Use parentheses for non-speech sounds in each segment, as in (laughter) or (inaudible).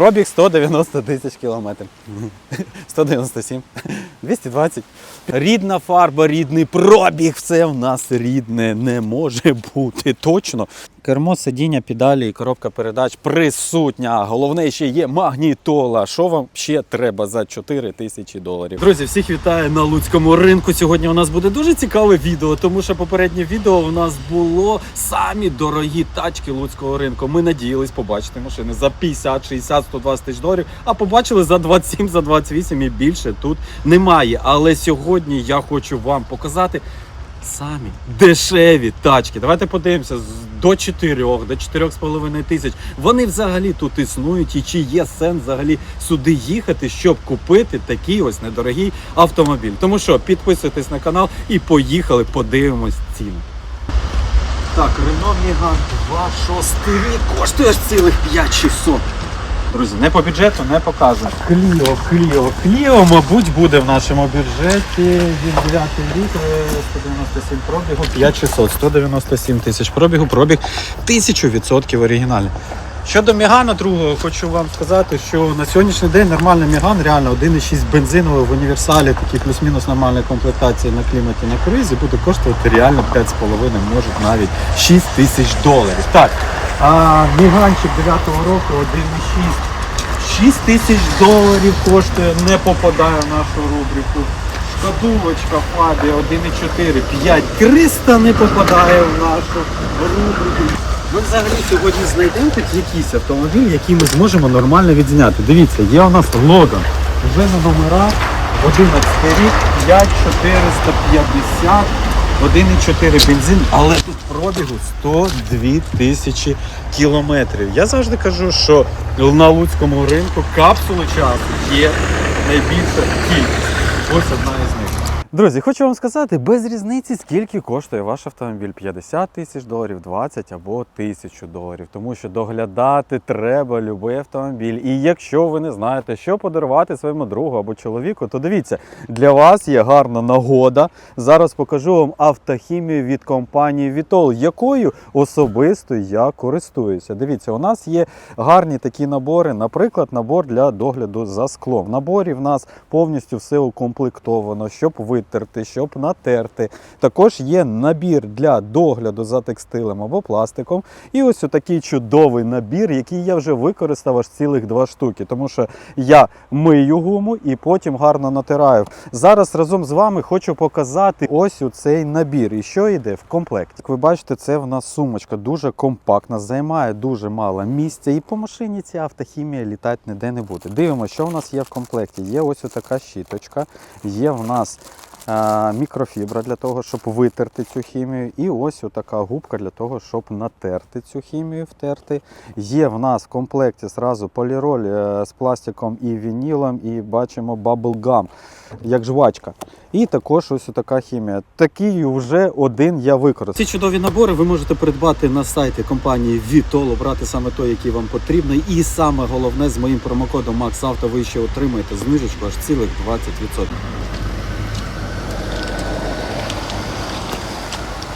Пробіг 190 тисяч кілометрів. (laughs) 197, 220. Рідна фарба, рідний пробіг. Все в нас рідне не може бути. Точно. Кермо, сидіння, педалі і коробка передач присутня. Головне ще є магнітола. Що вам ще треба за 4 тисячі доларів? Друзі, всіх вітаю на Луцькому ринку. Сьогодні у нас буде дуже цікаве відео, тому що попереднє відео у нас було самі дорогі тачки Луцького ринку. Ми надіялись побачити машини за 50, 60, 120 тисяч доларів, а побачили за 27, за 28 і більше тут немає. Але сьогодні я хочу вам показати самі дешеві тачки. Давайте подивимося до 4, до 4,5 тисяч. Вони взагалі тут існують, і чи є сенс взагалі сюди їхати, щоб купити такий ось недорогий автомобіль. Тому що підписуйтесь на канал і поїхали, подивимось ціни. Так, Renault Megane 2.6 рік коштує аж цілих 5600. Друзі, не по бюджету, не показуємо. Кліо, Кліо, Кліо, мабуть, буде в нашому бюджеті. Він 9 рік, е, 197 пробігу, 5600, 197 тисяч пробігу, пробіг 1000% оригінальний. Щодо Мегана другого, хочу вам сказати, що на сьогоднішній день нормальний Меган, реально 1,6 бензиновий в універсалі, такий плюс-мінус нормальної комплектації на кліматі на круїзі, буде коштувати реально 5,5, може навіть 6 тисяч доларів. Так, а Меганчик 9-го року 1,6. 6 тисяч доларів коштує, не попадає в нашу рубрику. Шкатулочка Фабі 1,4, 5 300 не попадає в нашу рубрику. Ми взагалі сьогодні знайдемо тут якийсь автомобіль, який ми зможемо нормально відзняти. Дивіться, є у нас Логан. Вже на номерах 11 рік, 5450, 1,4 бензин, але тут пробігу 102 тисячі кілометрів. Я завжди кажу, що на Луцькому ринку капсули часу є найбільша кількість. Ось одна із них. Друзі, хочу вам сказати, без різниці, скільки коштує ваш автомобіль: 50 тисяч доларів, 20 або 1000 доларів. Тому що доглядати треба будь-який автомобіль. І якщо ви не знаєте, що подарувати своєму другу або чоловіку, то дивіться, для вас є гарна нагода. Зараз покажу вам автохімію від компанії Vitol, якою особисто я користуюся. Дивіться, у нас є гарні такі набори, наприклад, набор для догляду за склом. В наборі в нас повністю все укомплектовано, щоб витерти, щоб натерти. Також є набір для догляду за текстилем або пластиком. І ось такий чудовий набір, який я вже використав аж цілих два штуки, тому що я мию гуму і потім гарно натираю. Зараз разом з вами хочу показати ось у цей набір. І що йде в комплекті. Як ви бачите, це в нас сумочка дуже компактна, займає дуже мало місця. І по машині ця автохімія літати ніде не буде. Дивимося, що в нас є в комплекті. Є ось така щіточка, є в нас мікрофібра для того, щоб витерти цю хімію. І ось така губка для того, щоб натерти цю хімію, втерти. Є в нас в комплекті зразу поліроль е, з пластиком і вінілом, і бачимо баблгам, як жвачка. І також ось така хімія. Такий вже один я використав. Ці чудові набори ви можете придбати на сайті компанії Vitol, обрати саме той, який вам потрібно. І саме головне з моїм промокодом MaxAuto ви ще отримаєте знижечку аж цілих 20%.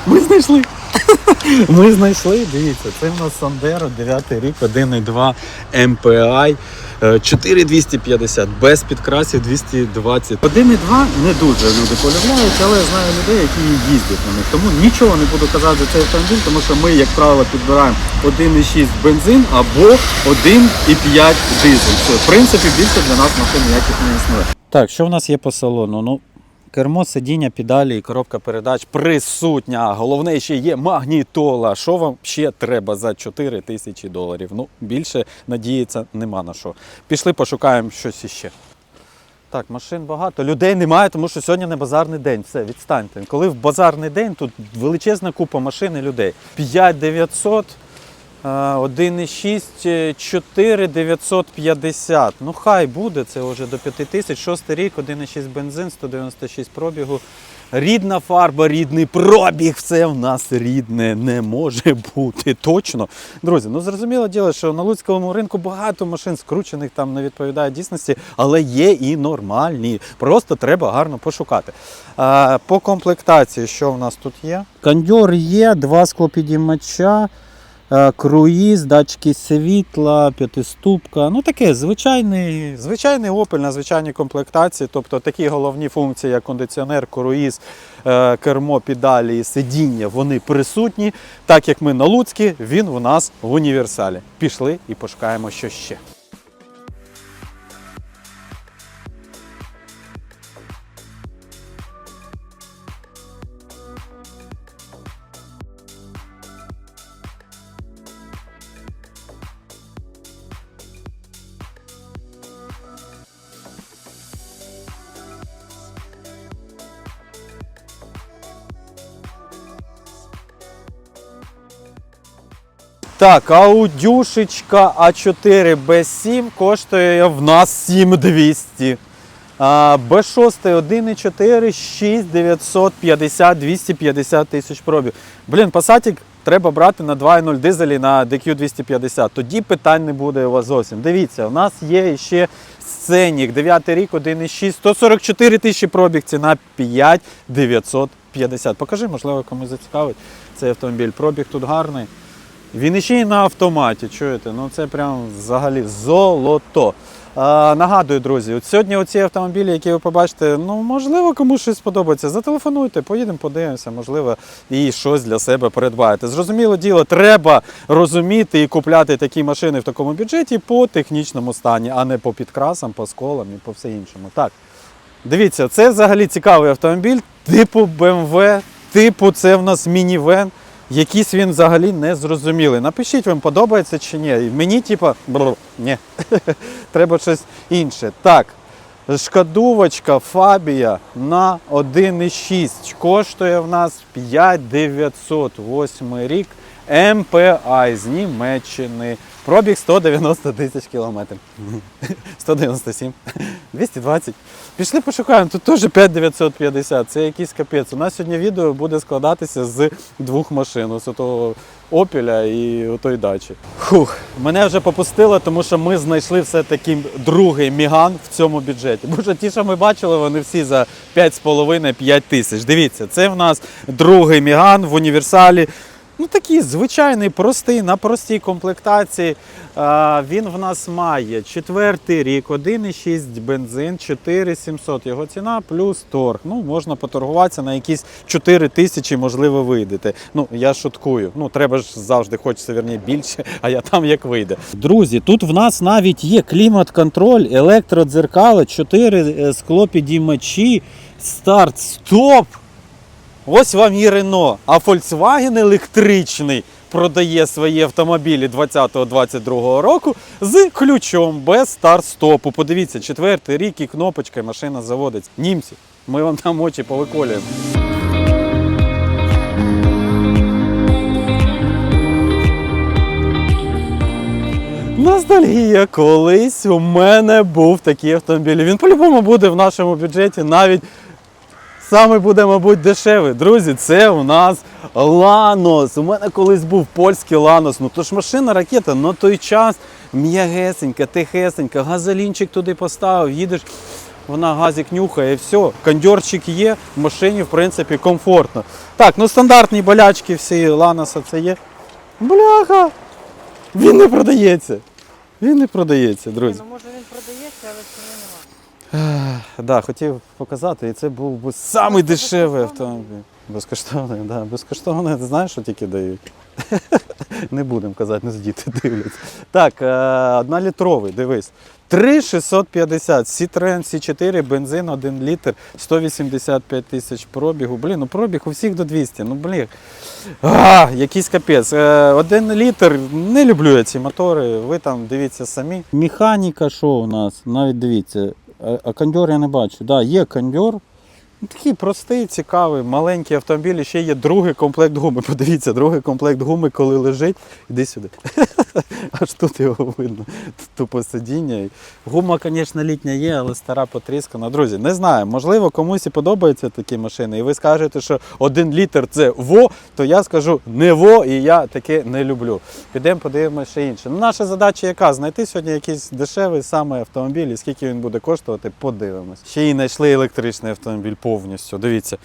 Ми знайшли. (laughs) Ми знайшли, дивіться, це в нас Sandero 9 рік, 1,2 MPI, е, 4250, без підкрасів 220. 1,2 не дуже люди полюбляють, але я знаю людей, які їздять на них. Тому нічого не буду казати за цей автомобіль, тому що ми, як правило, підбираємо 1,6 бензин або 1,5 дизель. Все, в принципі, більше для нас машин ніяких не існує. Так, що в нас є по салону? Ну, Кермо, сидіння, педалі і коробка передач присутня. Головне ще є магнітола. Що вам ще треба за 4 тисячі доларів? Ну, більше надіятися нема на що. Пішли, пошукаємо щось іще. Так, машин багато. Людей немає, тому що сьогодні не базарний день. Все, відстаньте. Коли в базарний день, тут величезна купа машин і людей. 5900, е, 1,6, 4950. Ну хай буде, це вже до 5000. Шостий рік, 1,6 бензин, 196 пробігу. Рідна фарба, рідний пробіг, все в нас рідне не може бути. Точно. Друзі, ну зрозуміло діло, що на Луцькому ринку багато машин скручених там не відповідає дійсності, але є і нормальні. Просто треба гарно пошукати. А, по комплектації, що в нас тут є? Кондьор є, два склопідіймача. Е, Круїз, датчики світла, п'ятиступка. Ну таке звичайний, звичайний опель на звичайній комплектації. Тобто такі головні функції, як кондиціонер, круїз, е, кермо, педалі і сидіння, вони присутні. Так як ми на Луцькі, він у нас в універсалі. Пішли і пошукаємо, що ще. Так, аудюшечка А4 Б7 коштує в нас 7200. А, Б6 1,4, 6950, 250 тисяч пробів. Блін, пасатік треба брати на 2,0 дизелі на DQ 250. Тоді питань не буде у вас зовсім. Дивіться, у нас є ще сценік, 9 рік, 1,6, 144 тисячі пробіг, ціна 5950. Покажи, можливо, комусь зацікавить цей автомобіль. Пробіг тут гарний. Він іще й на автоматі, чуєте? Ну це прям взагалі золото. А, нагадую, друзі, от сьогодні оці автомобілі, які ви побачите, ну можливо, комусь щось сподобається. Зателефонуйте, поїдемо, подивимося, можливо, і щось для себе придбаєте. Зрозуміло діло, треба розуміти і купляти такі машини в такому бюджеті по технічному стані, а не по підкрасам, по сколам і по все іншому. Так. Дивіться, це взагалі цікавий автомобіль, типу BMW, типу це в нас мінівен. Якийсь він взагалі не зрозумілий. Напишіть, вам подобається чи ні. Мені, типа, ні. (laughs) Треба щось інше. Так, шкадувочка Фабія на 1,6 коштує в нас 5908 рік. МПА з Німеччини. Пробіг 190 тисяч кілометрів. (laughs) 197, 220. Пішли пошукаємо. Тут теж 5950. Це якийсь капець. У нас сьогодні відео буде складатися з двох машин. Ось того Опеля і отої дачі. Хух, мене вже попустило, тому що ми знайшли все-таки другий міган в цьому бюджеті. Бо вже ті, що ми бачили, вони всі за 5,5-5 тисяч. Дивіться, це в нас другий міган в універсалі. Ну такий звичайний, простий, на простій комплектації. А, він в нас має четвертий рік, 1,6 бензин, 4700 його ціна, плюс торг. Ну, можна поторгуватися на якісь 4 тисячі, можливо, вийдете. Ну, я шуткую. Ну, треба ж завжди хочеться верні більше, (laughs) а я там як вийде. Друзі, тут в нас навіть є клімат-контроль, електродзеркали, 4 склопідіймачі, старт, стоп! Ось вам і Рено. А Volkswagen електричний продає свої автомобілі 20-22 року з ключом без старт-стопу. Подивіться, четвертий рік і кнопочка, і машина заводиться. Німці, ми вам там очі повиколюємо. Ностальгія, колись у мене був такий автомобіль. Він по-любому буде в нашому бюджеті навіть Саме буде, мабуть, дешевий. Друзі, це у нас Ланос. У мене колись був польський Ланос. Ну то ж машина ракета на той час м'ягесенька, тихесенька, газолінчик туди поставив, їдеш, вона газик нюхає, все. Кондьорчик є, в машині, в принципі, комфортно. Так, ну стандартні болячки всі Ланоса це є. Бляха! Він не продається. Він не продається, друзі. Ну, може він продається, але ціни немає. Да, хотів показати, і це був би самий дешевий автомобіль. Безкоштовний, да. Безкоштовний, ти знаєш, що тільки дають. (laughs) Не будемо казати, нас діти дивляться. Так, е, однолітровий, дивись. 3650, Citroen C4, бензин 1 літр, 185 тисяч пробігу. Блін, ну пробіг у всіх до 200. Ну, блін. А, якийсь капець. Е, Один літр, не люблю я ці мотори, ви там дивіться самі. Механіка, що у нас? Навіть дивіться. А, а кондьор я не бачу. Да, є кондьор. Ну, Такий простий, цікавий, маленький автомобіль. Ще є другий комплект гуми. (laughs) Подивіться, другий комплект гуми, коли лежить, іди сюди. (laughs) Аж тут його видно. Тупо сидіння. Гума, звісно, літня є, але стара потріскана. Друзі, не знаю, можливо, комусь і подобаються такі машини, і ви скажете, що один літр це во, то я скажу не во, і я таке не люблю. Підемо подивимося ще інше. Ну, наша задача яка? Знайти сьогодні якийсь дешевий саме автомобіль, і скільки він буде коштувати, подивимось. Ще й знайшли електричний автомобіль повністю. Дивіться,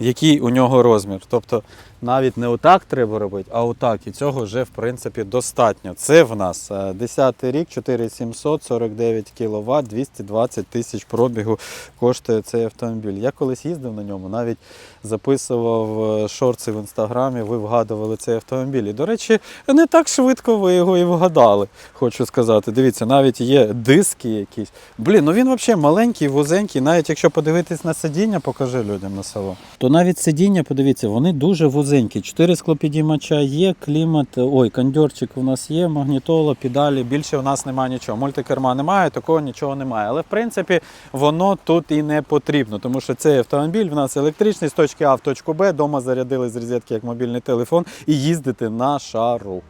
який у нього розмір. Тобто навіть не отак треба робити, а отак. І цього вже в принципі достатньо. Це в нас 10 рік, 4700, 49 кВт, 220 тисяч пробігу коштує цей автомобіль. Я колись їздив на ньому, навіть записував е, шорти в інстаграмі, ви вгадували цей автомобіль. І, до речі, не так швидко ви його і вгадали, хочу сказати. Дивіться, навіть є диски якісь. Блін, ну він взагалі маленький, вузенький. Навіть якщо подивитись на сидіння, покажи людям на село. То навіть сидіння, подивіться, вони дуже вузенькі. Чотири склопідіймача є, клімат, ой, кондьорчик у нас є, магнітола, педалі. Більше у нас немає нічого. Мультикерма немає, такого нічого немає. Але в принципі воно тут і не потрібно, тому що цей автомобіль в нас електричний з точки А в точку Б. Дома зарядили з розетки як мобільний телефон і їздити на шару.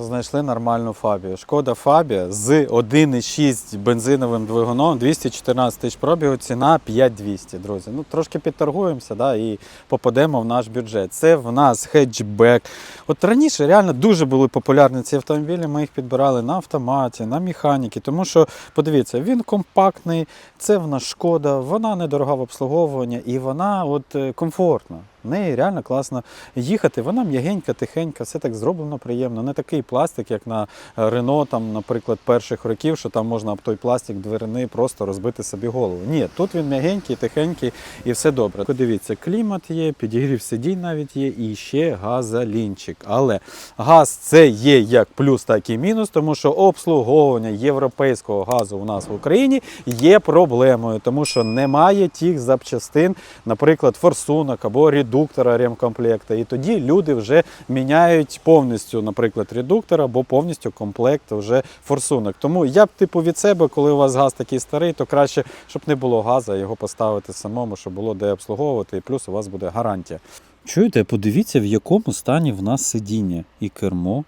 Знайшли нормальну фабію. Шкода Фабія з 1,6 бензиновим двигуном, 214 тисяч пробігу, ціна 5200, друзі. Ну, трошки підторгуємося да, і попадемо в наш бюджет. Це в нас хетчбек. От раніше реально дуже були популярні ці автомобілі. Ми їх підбирали на автоматі, на механіки. Тому що, подивіться, він компактний, це в нас шкода, вона недорога в обслуговуванні і вона от е, комфортна. Неї реально класно їхати. Вона м'ягенька, тихенька, все так зроблено приємно. Не такий пластик, як на Рено, там, наприклад, перших років, що там можна об той пластик дверний просто розбити собі голову. Ні, тут він м'ягенький, тихенький і все добре. Подивіться, клімат є, підігрів сидінь навіть є, і ще газолінчик. Але газ це є як плюс, так і мінус, тому що обслуговування європейського газу у нас в Україні є проблемою, тому що немає тих запчастин, наприклад, форсунок або редуктора ремкомплекта. І тоді люди вже міняють повністю, наприклад, редуктор або повністю комплект вже форсунок. Тому я б типу від себе, коли у вас газ такий старий, то краще, щоб не було газу, його поставити самому, щоб було де обслуговувати, і плюс у вас буде гарантія. Чуєте, подивіться, в якому стані в нас сидіння і кермо.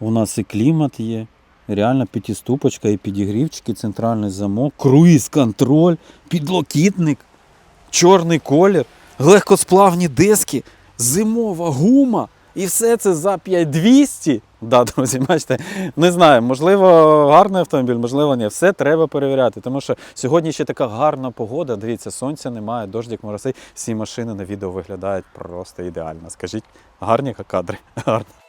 У нас і клімат є. Реально п'ятиступочка, і підігрівчики, центральний замок, круїз-контроль, підлокітник, чорний колір, легкосплавні диски, зимова гума. І все це за 5200. Да, друзі, бачите, не знаю, можливо, гарний автомобіль, можливо, ні. Все треба перевіряти. Тому що сьогодні ще така гарна погода. Дивіться, сонця немає, дождик мороси. Всі машини на відео виглядають просто ідеально. Скажіть, гарні кадри. Гарні.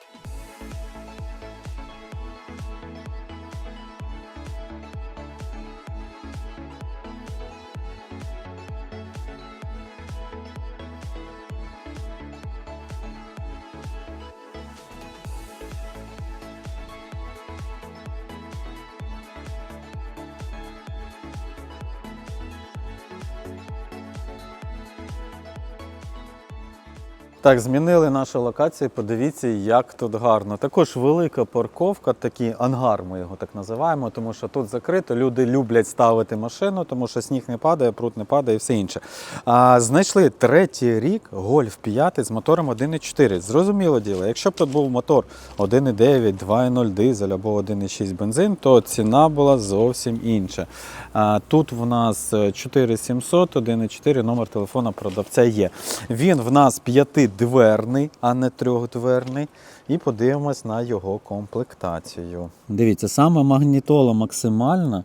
Так, змінили нашу локацію. Подивіться, як тут гарно. Також велика парковка, такий ангар, ми його так називаємо, тому що тут закрито. Люди люблять ставити машину, тому що сніг не падає, пруд не падає і все інше. А, знайшли третій рік Гольф 5 з мотором 1.4. Зрозуміло діло, якщо б тут був мотор 1.9, 2.0 дизель або 1.6 бензин, то ціна була зовсім інша. А, тут в нас 4700, 1.4, номер телефона продавця є. Він в нас п'ятидверний, а не трьохдверний. І подивимось на його комплектацію. Дивіться, саме магнітола максимальна.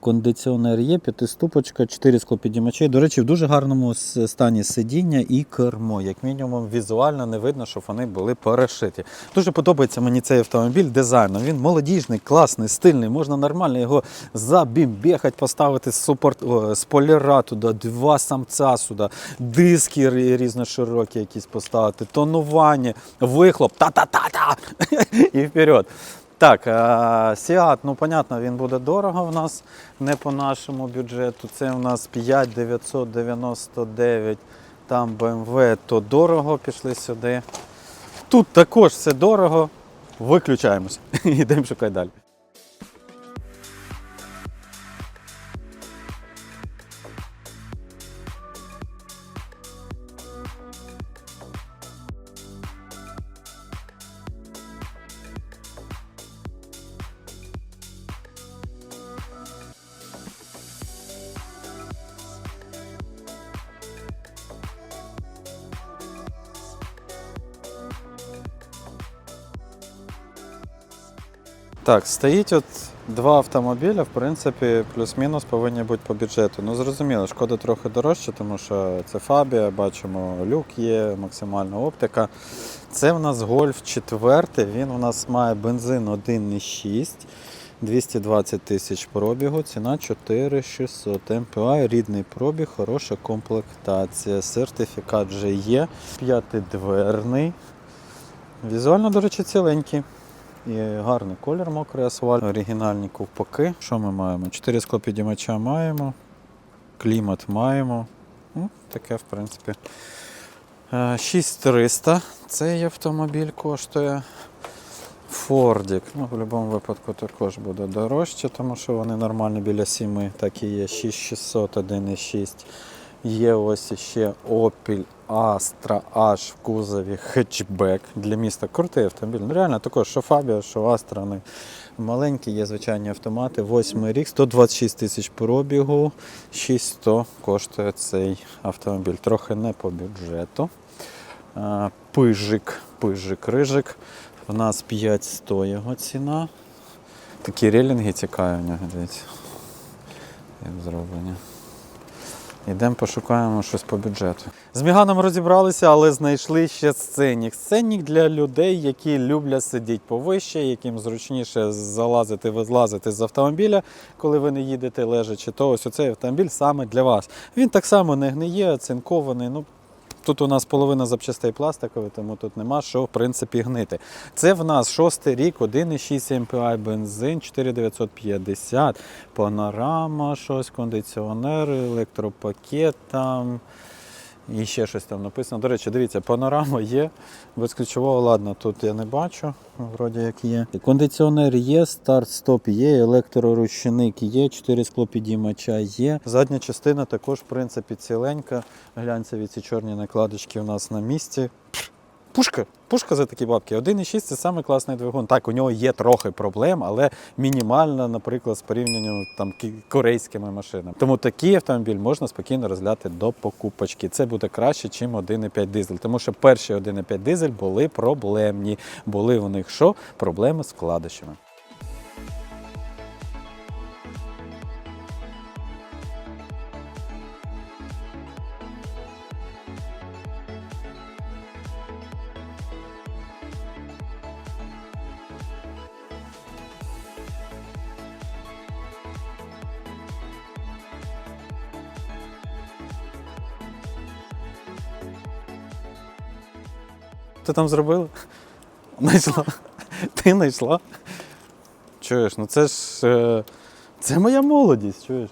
Кондиціонер є, п'ятиступочка, 4 склопідіймачі. До речі, в дуже гарному стані сидіння і кермо. Як мінімум, візуально не видно, щоб вони були перешиті. Дуже подобається мені цей автомобіль дизайном. Він молодіжний, класний, стильний. Можна нормально його забімбехати, поставити супорт, о, спойлера туди, два самця сюди, диски різноширокі якісь поставити, тонування, вихлоп, та-та-та-та (laughs) і вперед. Так, е, Сіат, ну понятно, він буде дорого в нас, не по нашому бюджету. Це у нас 5999, там BMW, то дорого пішли сюди. Тут також все дорого. Виключаємось. (laughs) Йдемо шукати далі. Так, стоїть от два автомобіля, в принципі, плюс-мінус повинні бути по бюджету. Ну, зрозуміло, шкода трохи дорожче, тому що це Фабія, бачимо, люк є, максимальна оптика. Це в нас Гольф 4, він у нас має бензин 1,6. 220 тисяч пробігу, ціна 4600 МПА, рідний пробіг, хороша комплектація. Сертифікат вже є. П'ятидверний. Візуально, до речі, ціленький. І гарний колір, мокрий асфальт, оригінальні ковпаки. Що ми маємо? Чотири склопідіймача маємо, клімат маємо. Ну, таке, в принципі. Е, 6300 цей автомобіль коштує. Фордік. Ну, в будь-якому випадку також буде дорожче, тому що вони нормальні біля 7, так і є 6600, 1,6. Є ось ще Opel Astra H в кузові хетчбек для міста. Крутий автомобіль. Ну, реально також, що Фабія, що Astra. Вони маленькі, є звичайні автомати. Восьмий рік, 126 тисяч пробігу, 6100 коштує цей автомобіль. Трохи не по бюджету. Пижик, пижик, рижик. У нас 5100 його ціна. Такі релінги цікаві в нього, дивіться. Як зроблені. Йдемо пошукаємо щось по бюджету. З Міганом розібралися, але знайшли ще сценік. Сценік для людей, які люблять сидіти повище, яким зручніше залазити, визлазити з автомобіля, коли ви не їдете лежачи, то ось оцей автомобіль саме для вас. Він так само не гниє, оцинкований. Ну, Тут у нас половина запчастей пластикові, тому тут нема що в принципі гнити. Це в нас шостий рік, 1,6 MPI бензин, 4950, панорама, щось, кондиціонер, електропакет там. І ще щось там написано. До речі, дивіться, панорама є. Безключового, ладно, тут я не бачу, вроді як є. Кондиціонер є, старт-стоп є, електроручник є, 4 склопідіймача є. Задня частина також, в принципі, ціленька. Глянцеві ці чорні накладочки у нас на місці. Пушка, пушка за такі бабки. 1,6 це саме класний двигун. Так, у нього є трохи проблем, але мінімальна, наприклад, з порівнянням там ки- корейськими машинами. Тому такий автомобіль можна спокійно розглядати до покупочки. Це буде краще, ніж 1,5 дизель. Тому що перші 1,5 дизель були проблемні. Були у них що? Проблеми з вкладишами. Ти там зробила? Знайшла. (laughs) Ти знайшла? Чуєш, ну це ж. е, Це моя молодість, чуєш?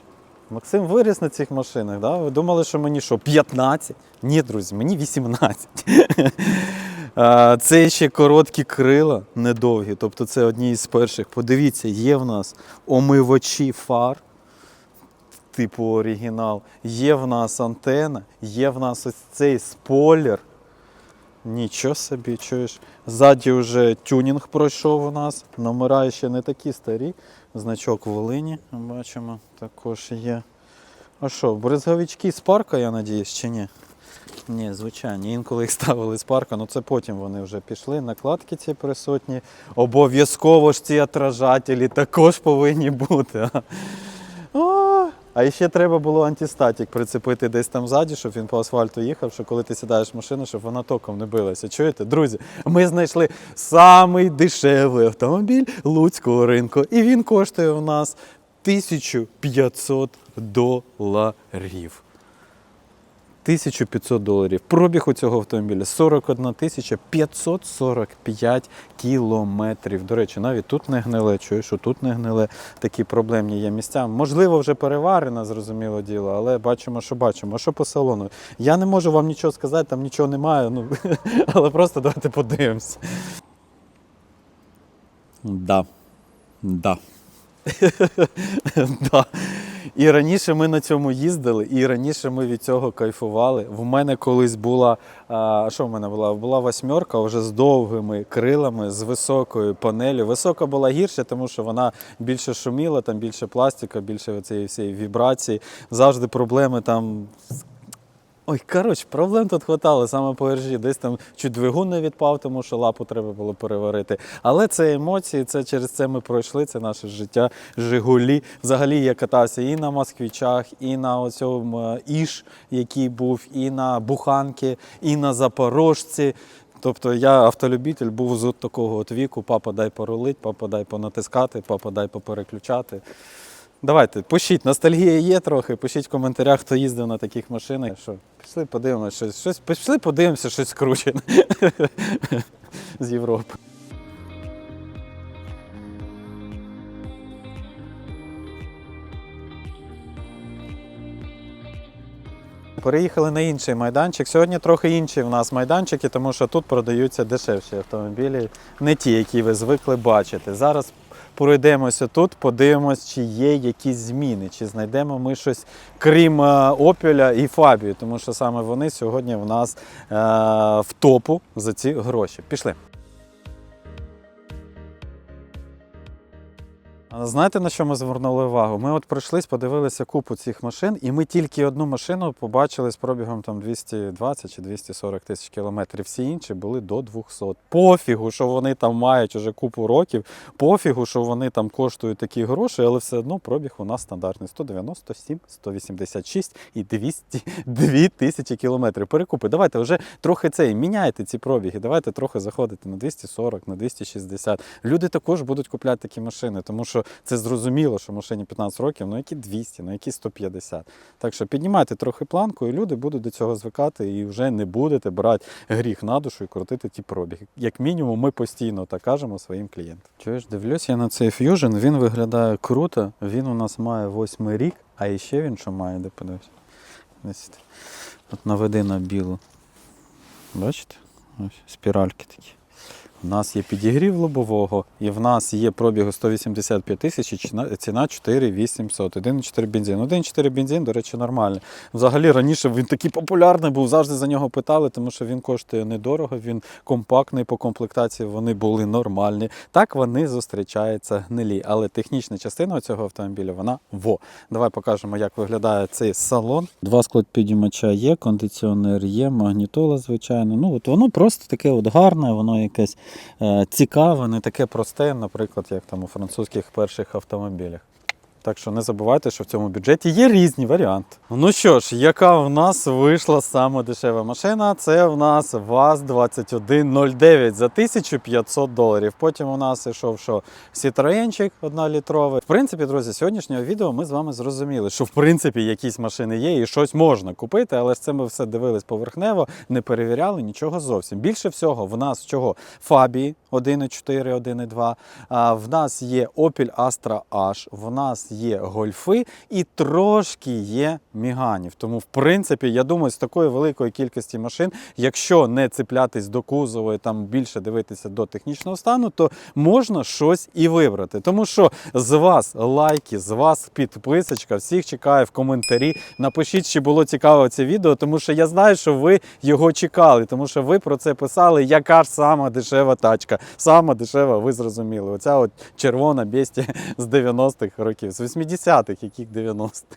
Максим виріс на цих машинах, да? Ви думали, що мені що, 15? Ні, друзі, мені 18. (laughs) Це ще короткі крила, недовгі. Тобто це одні із перших. Подивіться, є в нас омивачі фар, типу оригінал, є в нас антена, є в нас ось цей спойлер. Нічого собі, чуєш. Ззаді вже тюнінг пройшов у нас. Номера ще не такі старі. Значок Волині, бачимо, також є. А що, брезговички з парка, я надіюсь, чи ні? Ні, звичайно, інколи їх ставили з парка, ну це потім вони вже пішли. Накладки ці присутні. Обов'язково ж ці отражателі також повинні бути. А, ще треба було антистатік прицепити десь там ззаді, щоб він по асфальту їхав, що коли ти сідаєш в машину, щоб вона током не билася. Чуєте, друзі? Ми знайшли самий дешевий автомобіль Луцького ринку. І він коштує у нас 1500 доларів. 1500 доларів. Пробіг у цього автомобіля 41 545 кілометрів. До речі, навіть тут не гниле, чую, що тут не гниле. Такі проблемні є місця. Можливо, вже переварена, зрозуміло діло, але бачимо, що бачимо. А що по салону? Я не можу вам нічого сказати, там нічого немає, ну, (laughs) але просто давайте подивимося. Да. Да. (laughs) да. І раніше ми на цьому їздили, і раніше ми від цього кайфували. В мене колись була, а, що в мене була? Була восьмерка вже з довгими крилами, з високою панелю. Висока була гірше, тому що вона більше шуміла, там більше пластика, більше цієї всієї вібрації. Завжди проблеми там Ой, коротше, проблем тут хватало саме по ержі. Десь там чуть двигун не відпав, тому що лапу треба було переварити. Але це емоції, це через це ми пройшли, це наше життя, Жигулі. Взагалі я катався і на москвичах, і на оцьому е, іш, який був, і на буханки, і на запорожці. Тобто я автолюбитель був з от такого от віку, папа дай порулить, папа дай понатискати, папа дай попереключати. Давайте, пишіть, ностальгія є трохи, пишіть в коментарях, хто їздив на таких машинах. Що, пішли подивимося щось, щось, пішли подивимося щось скручене (laughs) з Європи. Переїхали на інший майданчик. Сьогодні трохи інші в нас майданчики, тому що тут продаються дешевші автомобілі, не ті, які ви звикли бачити. Зараз пройдемося тут, подивимось, чи є якісь зміни, чи знайдемо ми щось крім опіля Опеля і Фабію, тому що саме вони сьогодні в нас е, в топу за ці гроші. Пішли. Знаєте, на що ми звернули увагу? Ми от пройшлись, подивилися купу цих машин, і ми тільки одну машину побачили з пробігом там 220 чи 240 тисяч кілометрів. Всі інші були до 200. Пофігу, що вони там мають уже купу років, пофігу, що вони там коштують такі гроші, але все одно пробіг у нас стандартний 197, 186 і 202 тисячі кілометрів. Перекупи. Давайте вже трохи цей міняйте ці пробіги. Давайте трохи заходити на 240, на 260. Люди також будуть купляти такі машини, тому що це зрозуміло, що машині 15 років, ну які 200, ну які 150. Так що піднімайте трохи планку, і люди будуть до цього звикати, і вже не будете брати гріх на душу і крутити ті пробіги. Як мінімум, ми постійно так кажемо своїм клієнтам. Чуєш, дивлюсь я на цей Fusion, він виглядає круто. Він у нас має восьмий рік, а іще він що має, де подивись. Десь От наведи на білу. Бачите? Ось спіральки такі. У нас є підігрів лобового, і в нас є пробігу 185 тисяч, ціна- ціна 4800. 1,4 бензин. 1,4 бензин, до речі, нормальний. Взагалі раніше він такий популярний був, завжди за нього питали, тому що він коштує недорого, він компактний по комплектації, вони були нормальні. Так вони зустрічаються гнилі. Але технічна частина цього автомобіля вона во. Давай покажемо, як виглядає цей салон. Два склопідіймача є, кондиціонер є, магнітола, звичайно. Ну, от воно просто таке от гарне, воно якесь цікаве, не таке просте, наприклад, як там у французьких перших автомобілях. Так що не забувайте, що в цьому бюджеті є різні варіанти. Ну що ж, яка в нас вийшла саме дешева машина? Це в нас ВАЗ-2109 за 1500 доларів. Потім у нас ішов що Citroenчик 1 літровий. В принципі, друзі, сьогоднішнього відео ми з вами зрозуміли, що в принципі якісь машини є і щось можна купити, але ж це ми все дивились поверхнево, не перевіряли нічого зовсім. Більше всього, в нас чого? Фабії 1.4, 1.2. А, В нас є Opel Astra H, в нас є гольфи і трошки є міганів. Тому, в принципі, я думаю, з такої великої кількості машин, якщо не цеплятись до кузову і там більше дивитися до технічного стану, то можна щось і вибрати. Тому що з вас лайки, з вас підписочка, всіх чекаю в коментарі. Напишіть, чи було цікаво це відео, тому що я знаю, що ви його чекали, тому що ви про це писали, яка ж сама дешева тачка. Сама дешева, ви зрозуміли. Оця от червона бестія з 90-х років, 80-х, яких 90-х.